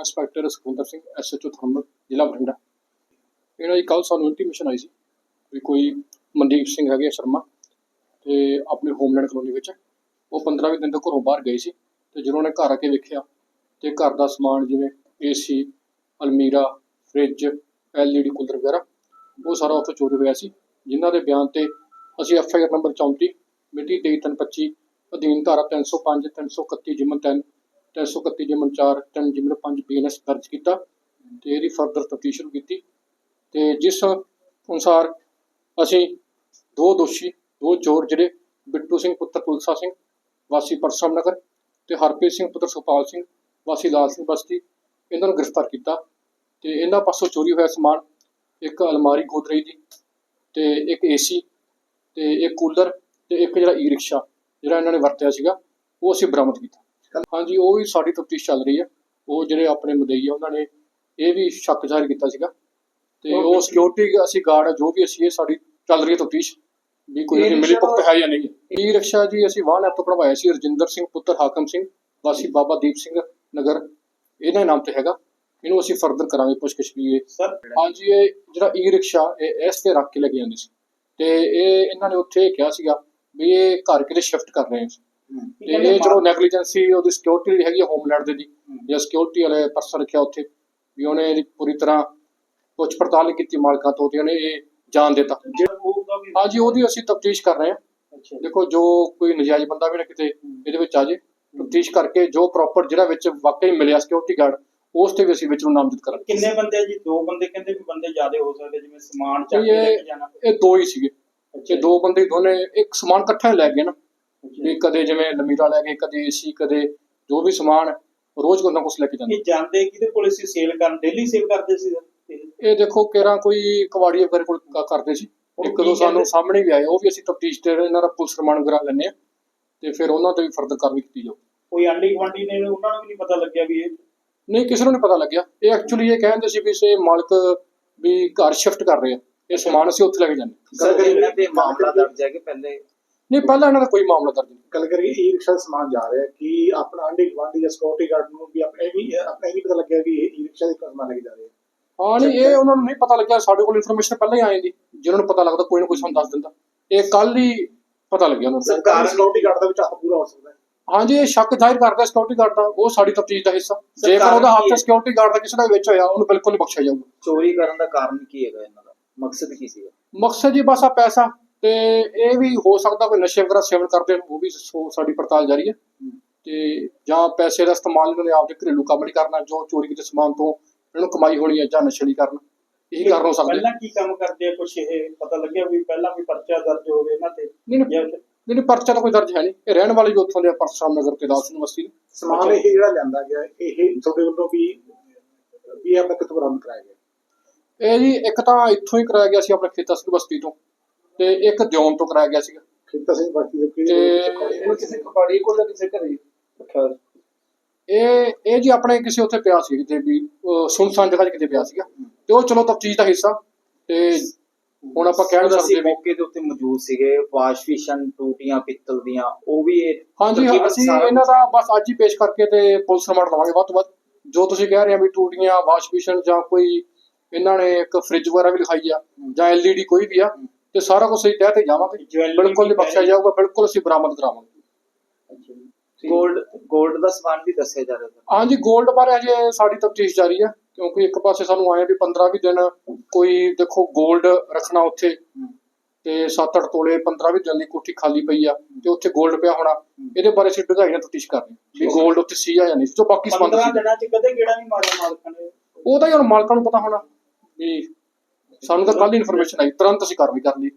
Inspector Sukhwinder Singh SHO thermal ਜ਼ਿਲ੍ਹਾ ਬਠਿੰਡਾ। ਇਹਨਾਂ ਦੀ ਕੱਲ ਸਾਨੂੰ ਇੰਟੀਮੇਸ਼ਨ ਆਈ ਸੀ ਵੀ ਕੋਈ ਮਨਦੀਪ ਸਿੰਘ ਹੈਗੇ ਸ਼ਰਮਾ, ਤੇ ਆਪਣੇ ਹੋਮਲੈਂਡ ਕਲੋਨੀ ਵਿੱਚ। ਉਹ 15 ਦਿਨ ਤੋਂ ਘਰੋਂ ਬਾਹਰ ਗਏ ਸੀ ਤੇ ਜਦੋਂ ਉਹਨੇ ਘਰ ਆ ਕੇ ਵੇਖਿਆ ਤੇ ਘਰ ਦਾ ਸਮਾਨ ਜਿਵੇਂ ਏਸੀ ਅਲਮੀਰਾ, ਫ੍ਰਿਜ ਐਲਈਡੀ ਕੂਲਰ ਵਗੈਰਾ, ਉਹ ਸਾਰਾ ਉੱਥੇ ਚੋਰੀ ਹੋਇਆ ਸੀ। ਜਿਨ੍ਹਾਂ ਦੇ ਬਿਆਨ ਤੇ ਅਸੀਂ ਐਫਆਈਆਰ ਨੰਬਰ 34 ਮਿਤੀ 2325 ਅਧੀਨ ਧਾਰਾ 305 331 ਜਿਮਨ 3 331 ਜਿਮਨ 4 3 ਜਿਮਨ 5 ਬੀਐਨਐਸ ਦਰਜ ਕੀਤਾ ਤੇ ਇਹਦੀ ਫਰਦਰ ਤਫਤੀਸ਼ ਸ਼ੁਰੂ ਕੀਤੀ। ਤੇ ਜਿਸ ਅਨੁਸਾਰ ਅਸੀਂ ਦੋ ਦੋਸ਼ੀ, ਦੋ ਚੋਰ ਜਿਹੜੇ ਬਿੱਟੂ ਸਿੰਘ ਪੁੱਤਰ ਤੁਲਸਾ ਸਿੰਘ, ਵਾਸੀ ਪਰਸਮ ਨਗਰ ਤੇ ਹਰਪ੍ਰੀਤ ਸਿੰਘ ਪੁੱਤਰ ਸੁਪਾਲ ਸਿੰਘ, ਵਾਸੀ ਲਾਲ ਸਿੰਘ ਬਸਤੀ, ਇਹਨਾਂ ਨੂੰ ਗ੍ਰਿਫਤਾਰ ਕੀਤਾ। ਤੇ ਇਹਨਾਂ ਪਾਸੋਂ ਚੋਰੀ ਹੋਇਆ ਸਮਾਨ, ਇੱਕ ਅਲਮਾਰੀ ਗੋਦਰੇਜ ਦੀ ਤੇ ਇੱਕ ਏਸੀ ਤੇ ਇੱਕ ਕੂਲਰ ਤੇ ਇੱਕ ਜਿਹੜਾ ਈ ਰਿਕਸ਼ਾ ਜਿਹੜਾ ਇਹਨਾਂ ਨੇ ਵਰਤਿਆ ਸੀਗਾ, ਉਹ ਅਸੀਂ ਬਰਾਮਦ ਕੀਤਾ। ਹਾਂਜੀ ਉਹ ਵੀ ਸਾਡੀ ਤਫਤੀਸ਼ ਚੱਲ ਰਹੀ ਹੈ ਉਹ ਜਿਹੜੇ ਆਪਣੇ ਮਦਈ ਆ ਉਹਨਾਂ ਨੇ ਇਹ ਵੀ ਸ਼ੱਕ ਜ਼ਾਹਿਰ ਕੀਤਾ ਸੀਗਾ। ਤੇ ਉਹ ਸਿਕਿਉਰਿਟੀ ਅਸੀਂ ਗਾਰਡ ਜੋ ਵੀ ਅਸੀਂ ਇਹ ਸਾਡੀ ਚੱਲ ਰਹੀ ਤਫਤੀਸ਼। ਵੀ ਕੋਈ ਉਹਦੀ ਮਿਲੀ ਭੁਗਤ ਹੈ ਜਾਂ ਨਹੀਂ। ਈ ਰਿਕਸ਼ਾ ਜੀ ਅਸੀਂ ਵਾਹਨ ਐਪ ਤੋਂ ਕਢਵਾਇਆ ਸੀ ਰਜਿੰਦਰ ਸਿੰਘ ਪੁੱਤਰ ਹਾਕਮ ਸਿੰਘ ਵਾਸੀ ਬਾਬਾ ਦੀਪ ਸਿੰਘ ਨਗਰ। ਇਹਨਾਂ ਦੇ ਨਾਮ ਤੇ ਹੈਗਾ। ਇਹਨੂੰ ਅਸੀਂ ਫਰਦਰ ਕਰਾਂਗੇ ਪੁੱਛਗਿੱਛ ਵੀ ਇਹ। ਸਰ ਹਾਂਜੀ ਇਹ ਜਿਹੜਾ ਈ ਰਿਕਸ਼ਾ ਇਹ ਇਸ ਤੇ ਰੱਖ ਕੇ ਲੈ ਕੇ ਜਾਂਦੇ ਸੀ। ਤੇ ਇਹ ਇਹਨਾਂ ਨੇ ਉੱਥੇ ਕਿਹਾ ਸੀਗਾ ਵੀ ਇਹ ਘਰ ਕਿਤੇ ਸ਼ਿਫਟ ਕਰ ਰਹੇ ਹਾਂ ਤੇ ਇਹ ਚਲੋ ਨੈਗਲੀਜੈਂਸੀ ਉਹਦੀ ਸਿਕਿਉਰਿਟੀ ਜਿਹੜੀ ਹੈਗੀ ਹੋਮਲੈਂਡ ਦੇ ਦੀ ਜਾਂ ਸਿਕਿਉਰਿਟੀ ਵਾਲੇ ਪਰਸਨ ਰੱਖਿਆ ਉੱਥੇ ਵੀ ਉਹਨੇ ਇਹਦੀ ਪੂਰੀ ਤਰ੍ਹਾਂ ਪੁੱਛ ਪੜਤਾਲ ਕੀਤੀ ਮਾਲਕਾਂ ਤੋਂ ਤੇ ਉਹਨੇ ਇਹ ਜਾਣ ਦਿੱਤਾ। ਹਾਂਜੀ ਉਹਦੀ ਅਸੀਂ ਤਫਤੀਸ਼ ਕਰ ਰਹੇ ਹਾਂ। ਦੇਖੋ ਜੋ ਕੋਈ ਨਜਾਇਜ਼ ਬੰਦਾ ਵੀ ਨਾ ਕਿਤੇ ਇਹਦੇ ਵਿੱਚ ਆ ਜੇ ਤਫਤੀਸ਼ ਕਰਕੇ ਜੋ ਪ੍ਰੋਪਰ ਜਿਹੜਾ ਵਿੱਚ ਵਾਕਈ ਮਿਲਿਆ ਸਿਕਿਉਰਿਟੀ ਗਾਰਡ ਉਸ ਤੇ ਵੀ ਅਸੀਂ ਵਿੱਚ ਨੂੰ ਨਾਮਜ਼ਦ ਕਰਾਂਗੇ। ਕਿੰਨੇ ਬੰਦੇ ਜੀ? ਦੋ ਬੰਦੇ ਕਹਿੰਦੇ ਵੀ ਬੰਦੇ ਜ਼ਿਆਦਾ ਹੋ ਸਕਦੇ ਜਿਵੇਂ ਸਮਾਨ ਚੱਕ ਕੇ ਲੈ ਕੇ ਜਾਣਾ। ਇਹ ਦੋ ਹੀ ਸੀਗੇ। ਅੱਛਾ। ਤੇ ਦੋ ਬੰਦੇ ਦੋਨੇ ਇੱਕ ਸਮਾਨ ਇਕੱਠਾ ਲੈ ਗਏ ਨਾ। ਵੀ ਕਦੇ ਜਿਵੇਂ ਲਮੀਰਾ ਲੈ ਗਏ ਕਦੇ ਏਸੀ ਕਦੇ ਜੋ ਵੀ ਸਮਾਨ ਰੋਜ਼ ਕੋਈ ਨਾ ਕੁਛ ਲੈ ਕੇ ਜਾਂਦੇ। ਇਹ ਜਾਂਦੇ ਕਿਹਦੇ ਕੋਲ ਸੀ ਸੇਲ ਕਰਨ ਡੇਲੀ ਸੇਲ ਕਰਦੇ ਸੀ ਇਹ? ਦੇਖੋ ਕਿਹੜਾ ਕੋਈ ਕਵਾੜੀ ਵਗੈਰਾ ਕੋਲ ਕ- ਕਰਦੇ ਸੀ। ਇੱਕ ਕੀ ਦੋ ਸਾਨੂੰ? ਸਾਹਮਣੇ ਵੀ ਆਏ ਉਹ ਵੀ ਅਸੀਂ ਤਫਤੀਸ਼ ਤੇ ਇਹਨਾਂ ਦਾ ਪੁਲਿਸ ਰਿਮਾਂਡ ਵਗੈਰਾ ਲੈਂਦੇ ਆ ਤੇ ਫਿਰ ਉਹਨਾਂ ਤੇ ਵੀ ਫਰਦਰ ਕਾਰਵਾਈ ਕੀਤੀ ਜਾਊ। ਕੋਈ ਆਂਢੀ ਗੁਆਂਢੀ ਨੇ ਉਹਨਾਂ ਨੂੰ ਵੀ ਨਹੀਂ ਪਤਾ ਲੱਗਿਆ ਵੀ ਇਹ? ਨਹੀਂ ਕਿਸੇ ਨੂੰ ਨਹੀਂ ਪਤਾ ਲੱਗਿਆ। ਇਹ ਐਕਚੁਅਲੀ ਇਹ ਕਹਿੰਦੇ ਸੀ ਵੀ ਸੇ ਮਾਲਕ ਵੀ ਘਰ ਸ਼ਿਫਟ ਕਰ ਰਹੇ ਆ। ਇਹ ਸਮਾਨ ਅਸੀਂ ਉੱਥੇ ਲੈ ਕੇ ਜਾਂਦੇ ਸਰ ਇਹਨਾਂ ਤੇ ਮਾਮਲਾ ਦਰਜ ਹੈ ਕਿ ਪਹਿਲੇ ਨਹੀਂ ਪਹਿਲਾਂ ਇਹਨਾਂ ਦਾ ਕੋਈ ਮਾਮਲਾ ਦਰਜ ਨਹੀਂ। ਗੱਲ ਕਰੀਏ ਈ ਰਿਕਸ਼ਾ ਦਾ ਸਮਾਨ ਜਾ ਰਿਹਾ ਕਿ ਆਪਣਾ ਆਂਢੀ ਗੁਆਂਢੀ ਜਾਂ ਸਿਕਿਉਰਿਟੀ ਗਾਰਡ ਨੂੰ ਵੀ ਆਪਣੇ ਵੀ ਆਪਣੇ ਇਹ ਨਹੀਂ ਪਤਾ ਲੱਗਿਆ ਵੀ ਇਹ ਈ ਰਿਕਸ਼ਾ ਦੇ ਸਮਾਨ ਲੈ ਕੇ ਜਾ ਰਹੇ ਹਾਂ। ਨਹੀਂ ਇਹ ਉਹਨਾਂ ਨੂੰ ਨਹੀਂ ਪਤਾ ਲੱਗਿਆ। ਸਾਡੇ ਕੋਲ ਇਨਫੋਰਮੇਸ਼ਨ ਪਹਿਲਾਂ ਹੀ ਆਈ ਦੀ ਜਿਹਨਾਂ ਨੂੰ ਪਤਾ ਲੱਗਦਾ ਕੋਈ ਨਾ ਕੋਈ ਸਾਨੂੰ ਦੱਸ ਦਿੰਦਾ। ਇਹ ਕੱਲ ਹੀ ਪਤਾ ਲੱਗਿਆ ਉਹਨਾਂ ਨੂੰ। ਸਰਕਾਰ ਸਿਕਿਉਰਿਟੀ ਗਾਰਡ ਦਾ ਵੀ ਹੱਥ ਪੂਰਾ ਹੋ ਸਕਦਾ ਹੈ। ਹਾਂਜੀ ਇਹ ਸ਼ੱਕ ਜ਼ਾਹਿਰ ਕਰਦਾ ਸਿਕਿਉਰਿਟੀ ਗਾਰਡ ਦਾ। ਉਹ ਸਾਡੀ ਤਫਤੀਸ਼ ਦਾ ਹਿੱਸਾ। ਜੇਕਰ ਉਹਦਾ ਹੱਥ ਸਿਕਿਉਰਿਟੀ ਗਾਰਡ ਦਾ ਕਿਸੇ ਦਾ ਵਿੱਚ ਹੋਇਆ ਉਹਨੂੰ ਬਿਲਕੁਲ ਨਹੀਂ ਬਖਸ਼ਿਆ ਜਾਊਗਾ। ਚੋਰੀ ਕਰਨ ਦਾ ਕਾਰਨ ਕੀ ਹੈਗਾ ਇਹਨਾਂ ਦਾ? ਮਕਸਦ ਕੀ ਸੀਗਾ? ਮਕਸਦ ਜੀ ਬਸ ਆ ਪੈਸਾ। ਤੇ ਇਹ ਵੀ ਹੋ ਸਕਦਾ ਕੋਈ ਨਸ਼ੇ ਵਗੈਰਾ ਸੇਵਨ ਕਰਦੇ ਉਹ ਵੀ ਸੋ- ਸਾਡੀ ਪੜਤਾਲ ਜਾਰੀ ਹੈ। ਤੇ ਜਾਂ ਪੈਸੇ ਦਾ ਇਸਤੇਮਾਲ ਇਹਨਾਂ ਨੇ ਆਪਦੇ ਘਰੇਲੂ ਕੰਮ ਨਹੀਂ ਕਰਨਾ ਜੋ ਚੋਰੀ ਕੀਤੇ ਸਮਾਨ ਤੋਂ ਇਹਨਾਂ ਨੂੰ ਕਮਾਈ ਹੋਣੀ ਹੈ ਜਾਂ ਨਸ਼ੇ ਲਈ ਕਰਨਾ ਇਹੀ ਕਾਰਨ ਹੋ ਸਕਦੇ ਪਹਿਲਾਂ ਕੀ ਕੰਮ ਕਰਦੇ ਆ? ਕੁਛ ਇਹ ਪਤਾ ਲੱਗਿਆ ਵੀ ਪਹਿਲਾਂ ਵੀ ਪਰਚਾ ਦਰਜ ਹੋਵੇ ਇਹਨਾਂ ਤੇ? ਨਹੀਂ ਨਹੀਂ। ਜਾਂ ਨਹੀਂ ਨਹੀਂ, ਪਰਚਾ ਤਾਂ ਕੋਈ ਦਰਜ ਹੈ ਨਹੀਂ। ਇਹ ਰਹਿਣ ਵਾਲੇ ਵੀ ਉੱਥੋਂ ਦੇ ਆ, ਪਰਸਰਾਮ ਨਗਰ ਤੇ ਦਾਸ ਯੂਨੀਵਰਸਿਟੀ ਦੇ। ਸਮਾਨ ਇਹ ਜਿਹੜਾ ਲਿਆਂਦਾ ਗਿਆ ਇਹ ਤੁਹਾਡੇ ਵੱਲੋਂ ਵੀ ਵੀ ਆਪਣਾ ਕਿੱਥੋਂ ਬਰਾਮਦ ਕਰਾਇਆ ਗਿਆ? ਇਹ ਜੀ ਇੱਕ ਤਾਂ ਇੱਥੋਂ ਹੀ ਕਰਾਇਆ ਗਿਆ ਸੀ ਆਪਣੇ ਖੇਤਾ ਸਿੰਘ ਬਸਤੀ ਤੋਂ। ਤੇ ਇੱਕ ਦਿਉਣ ਤੋਂ ਕਰਾਇਆ ਗਿਆ ਸੀਗਾ। ਖੇਤਾ ਸਿੰਘ ਬਸਤੀ ਦੇ ਤੇ ਕਿਹੜੇ ਕਿਸੇ ਕਬਾੜੀ ਕੋਲ ਜਾਂ ਕਿਸੇ ਘਰੇ ਇਹ ਇਹ ਜੀ ਆਪਣੇ ਕਿਸੇ ਉੱਥੇ ਪਿਆ ਸੀ ਕਿਤੇ ਵੀ ਸੁਨਸਾਨ ਜਗ੍ਹਾ 'ਚ ਕਿਤੇ ਪਿਆ ਸੀਗਾ। ਤੇ ਉਹ ਚਲੋ ਤਫਤੀਸ਼ ਦਾ ਹਿੱਸਾ। ਤੇ ਹੁਣ ਆਪਾਂ ਕਹਿ ਨਹੀਂ ਸਕਦੇ। ਵੀ ਮੌਕੇ ਦੇ ਉੱਤੇ ਮੌਜੂਦ ਸੀਗੇ ਵਾਸ਼ ਫਿਸ਼ਨ ਟੂਟੀਆਂ ਪਿੱਤਲ ਦੀਆਂ ਉਹ ਵੀ ਇਹ ਹਾਂਜੀ ਅਸੀਂ ਇਹਨਾਂ ਦਾ ਬਸ ਅੱਜ ਹੀ ਪੇਸ਼ ਕਰਕੇ ਤੇ ਪੁਲਿਸ ਰਿਮਾਂਡ ਲਵਾਂਗੇ ਵੱਧ ਤੋਂ ਵੱਧ। ਜੋ ਤੁਸੀਂ ਕਹਿ ਰਹੇ ਆ ਵੀ ਟੂਟੀਆਂ ਵਾਸ਼ ਬੇਸ਼ਨ ਜਾਂ ਕੋਈ ਇਹਨਾਂ ਨੇ ਇੱਕ ਫ੍ਰਿਜ ਵਗੈਰਾ ਵੀ ਲਿਖਾਈ ਆ ਜਾਂ ਐਲਈਡੀ ਕੋਈ ਵੀ ਆ ਤੇ ਸਾਰਾ ਕੁਝ ਸਹੀ ਤਹਿ ਤੇ ਜਾਵਾਂਗੇ। ਬਿਲਕੁਲ ਨਹੀਂ ਬਖਸ਼ਿਆ ਜਾਊਗਾ ਬਿਲਕੁਲ ਅਸੀਂ ਬਰਾਮਦ ਕਰਾਵਾਂਗੇ। ਗੋਲਡ ਗੋਲਡ ਦਾ ਸਮਾਨ ਵੀ ਦੱਸਿਆ ਜਾ ਰਿਹਾ ਹੈ ਹਾਂਜੀ ਗੋਲਡ ਬਾਰੇ ਅਜੇ ਸਾਡੀ ਤਫਤੀਸ਼ ਜਾਰੀ ਹੈ ਕਿਉਂਕਿ ਇੱਕ ਪਾਸੇ ਸਾਨੂੰ ਆਏ ਵੀ 15 ਵੀ ਦਿਨ ਕੋਈ ਦੇਖੋ ਗੋਲਡ ਰੱਖਣਾ ਉੱਥੇ ਤੇ 7-8 ਤੋਲੇ 15 ਵੀ ਦਿਨ ਦੀ ਕੋਠੀ ਖਾਲੀ ਪਈ ਆ ਤੇ ਉੱਥੇ ਗੋਲਡ ਪਿਆ ਹੋਣਾ ਇਹਦੇ ਬਾਰੇ ਅਸੀਂ ਦਾ ਇਹਨਾਂ ਤਫਤੀਸ਼ ਕਰਨੀ ਵੀ ਗੋਲਡ ਉੱਥੇ ਸੀ ਆ ਜਾਂ ਨਹੀਂ ਜੋ ਬਾਕੀ ਸਬੰਧ ਦਿਨਾਂ ਚ ਕਦੇ ਕਿਹੜਾ ਨਹੀਂ ਮਾਰਿਆ ਮਾਲਕਾਂ ਨੇ? ਉਹ ਤਾਂ ਹੁਣ ਮਾਲਕਾਂ ਨੂੰ ਪਤਾ ਹੋਣਾ ਵੀ ਸਾਨੂੰ ਤਾਂ ਕੱਲ ਇਨਫੋਰਮੇਸ਼ਨ ਆਈ ਤੁਰੰਤ ਅਸੀਂ ਕਾਰਵਾਈ ਕਰ ਲਈ।